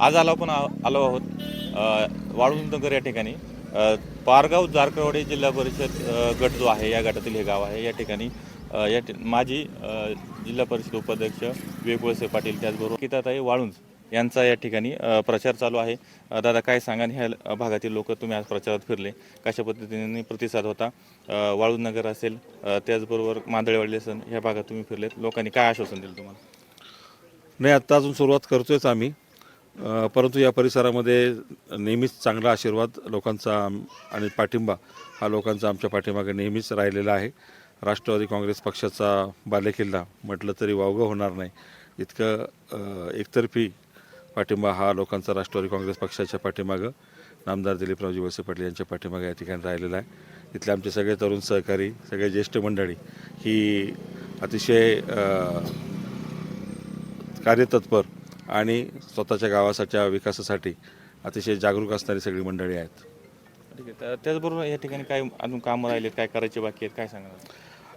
आज आलो पण आ- आलो आहोत अ, या ठिकाणी. पारगाव जारकरवाडी जिल्हा परिषद गट जो आहे या गटातील हे गाव आहे. या ठिकाणी या माजी जिल्हा परिषद उपाध्यक्ष विवेक वळसे पाटील त्याचबरोबर किताताई वाळुंज यांचा या ठिकाणी प्रचार चालू आहे. दादा काय सांगा ह्या भागातील लोक तुम्ही आज प्रचारात फिरले. कशा पद्धतीने प्रतिसाद होता? अ, असेल त्याचबरोबर मांदळेवाडी असेल ह्या भागात तुम्ही फिरलेत. लोकांनी काय आश्वासन दिलं तुम्हाला? नाही आत्ता अजून सुरुवात करतोयच आम्ही. परंतु या परिसरामध्ये नेहमीच चांगला आशीर्वाद लोकांचा आणि पाठिंबा हा लोकांचा आमच्या पाठीमागे नेहमीच राहिलेला आहे. राष्ट्रवादी काँग्रेस पक्षाचा बालेकिल्ला म्हटलं तरी वावगं होणार नाही. इतकं एकतर्फी पाठिंबा हा लोकांचा राष्ट्रवादी काँग्रेस पक्षाच्या पाठीमागं नामदार दिलीपरावजी वळसे पाटील यांच्या पाठीमागे या ठिकाणी राहिलेला आहे. इथले आमचे सगळे तरुण सहकारी सगळे ज्येष्ठ मंडळी ही अतिशय कार्यतत्पर आणि स्वतःच्या गावाच्या विकासासाठी अतिशय जागरूक असणारी सगळी मंडळी आहेत. ठीक आहे. तर त्याचबरोबर या ठिकाणी काय अजून कामं राहिलेत? काय करायचे बाकी आहेत? काय सांगा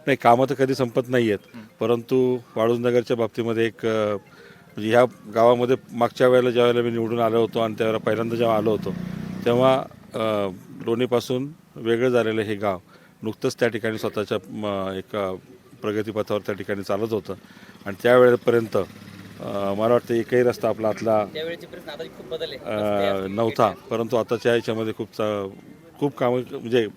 नाही कामं तर कधी संपत नाही आहेत परंतु वाळूजनगरच्या बाबतीमध्ये एक अ, म्हणजे ह्या गावामध्ये मागच्या वेळेला ज्या वेळेला मी निवडून आलो होतो आणि त्यावेळेला पहिल्यांदा जेव्हा आलो होतो तेव्हा अ, लोणीपासून वेगळं झालेलं हे गाव नुकतंच त्या ठिकाणी स्वतःच्या म, एक अ, प्रगतीपथावर त्या ठिकाणी चालत होतं. आणि त्यावेळेपर्यंत मला वाटतं एकही रस्ता आपला आतला नव्हता. परंतु आताच्या याच्यामध्ये खूप खूप कामं म्हणजे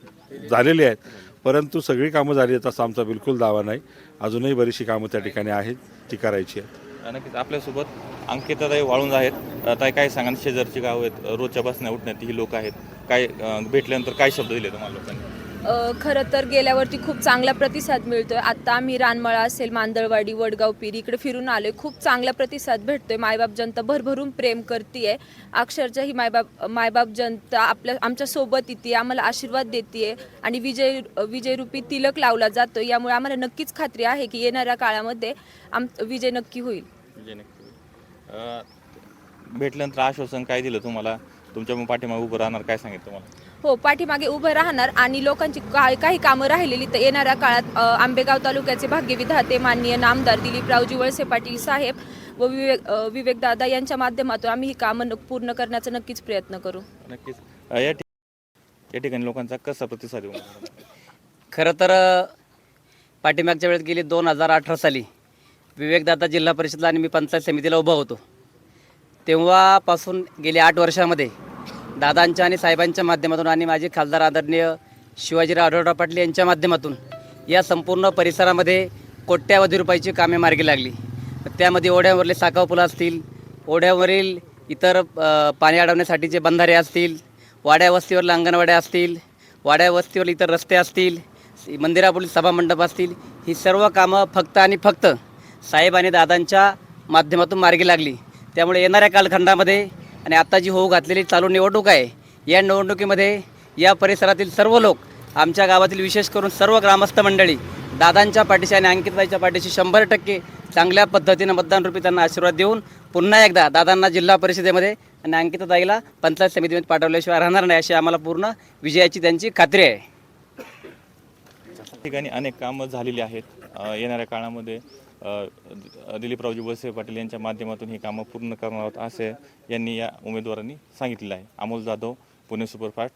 झालेली आहेत. परंतु सगळी कामं झाली आहेत असा आमचा बिलकुल दावा नाही. अजूनही बरीचशी कामं त्या ठिकाणी आहेत ती करायची आहेत. नक्कीच. आपल्यासोबत अंकिताताई वाळूंज आहेत. ताई काय सांगा? शेजारची गाव आहेत. रोजच्या बसण्या उठण्यात ही लोक आहेत. काय भेटल्यानंतर काय शब्द दिले तुम्हाला लोकांनी? खरं तर गेल्यावरती खूप चांगला प्रतिसाद मिळतोय. आता आम्ही रानमळा असेल मांदळवाडी वडगाव पिरी इकडे फिरून आलो आहे खूप चांगला प्रतिसाद भेटतोय. मायबाप जनता भरभरून प्रेम करतीये. अक्षरशः ही मायबाप मायबाप जनता आपल्या आमच्यासोबत येते आम्हाला आशीर्वाद देते आणि विजय विजयरूपी तिलक लावला जातो यामुळे आम्हाला नक्कीच खात्री आहे की येणाऱ्या काळामध्ये आम विजय नक्की होईल. विजय नक्की होईल. भेटल्यानंतर आश्वासन काय दिलं तुम्हाला? तुमच्या मग पाठीमागे उभं राहणार काय सांगितलं तुम्हाला? हो पाठीमागे उभं राहणार आणि लोकांची काय काही कामं राहिलेली तर येणाऱ्या काळात आंबेगाव तालुक्याचे भाग्यविधाते माननीय नामदार दिलीपरावजी वळसे पाटील साहेब व विवेक विवेकदादा यांच्या माध्यमातून आम्ही ही कामं न- पूर्ण करण्याचा नक्कीच प्रयत्न करू. नक्कीच. या या ठिकाणी लोकांचा कसा प्रतिसाद खरं तर पाठीमागच्या वेळेस गेली दोन हजार अठरा साली विवेकदाता जिल्हा परिषदला आणि मी पंचायत समितीला उभा होतो. तेव्हापासून गेल्या आठ वर्षामध्ये दादांच्या आणि साहेबांच्या माध्यमातून आणि माझे खासदार आदरणीय शिवाजीराव आढळराव पाटील यांच्या माध्यमातून या संपूर्ण परिसरामध्ये कोट्यावधी रुपयाची कामे मार्गी लागली. त्यामध्ये ओढ्यावरले साकाव पुलं असतील ओढ्यावरील इतर पाणी अडवण्यासाठीचे बंधारे असतील वाड्या वस्तीवर अंगणवाड्या असतील वाड्या वस्तीवर इतर रस्ते असतील मंदिरापुढील सभामंडप असतील ही सर्व कामं फक्त आणि फक्त साहेब आणि दादांच्या माध्यमातून मार्गी लागली. त्यामुळे येणाऱ्या कालखंडामध्ये आणि आता जी होऊ घातलेली चालू निवडणूक आहे या निवडणुकीमध्ये या परिसरातील सर्व लोक आमच्या गावातील विशेष करून सर्व ग्रामस्थ मंडळी दादांच्या पाठीशी आणि अंकिताईच्या पाठीशी शंभर टक्के चांगल्या पद्धतीनं मतदानरूपी त्यांना आशीर्वाद देऊन पुन्हा एकदा दादांना जिल्हा परिषदेमध्ये आणि अंकिताताईला पंचायत समितीमध्ये पाठवल्याशिवाय राहणार नाही अशी आम्हाला पूर्ण विजयाची त्यांची खात्री आहे. ठिकाणी अनेक कामं झालेली आहेत येणाऱ्या काळामध्ये. दिलीपरावजी वळसे पाटील यांच्या माध्यमातून ही कामं पूर्ण करणार आहोत असे यांनी या उमेदवारांनी सांगितलेलं आहे. अमोल जाधव पुणे सुपरफास्ट.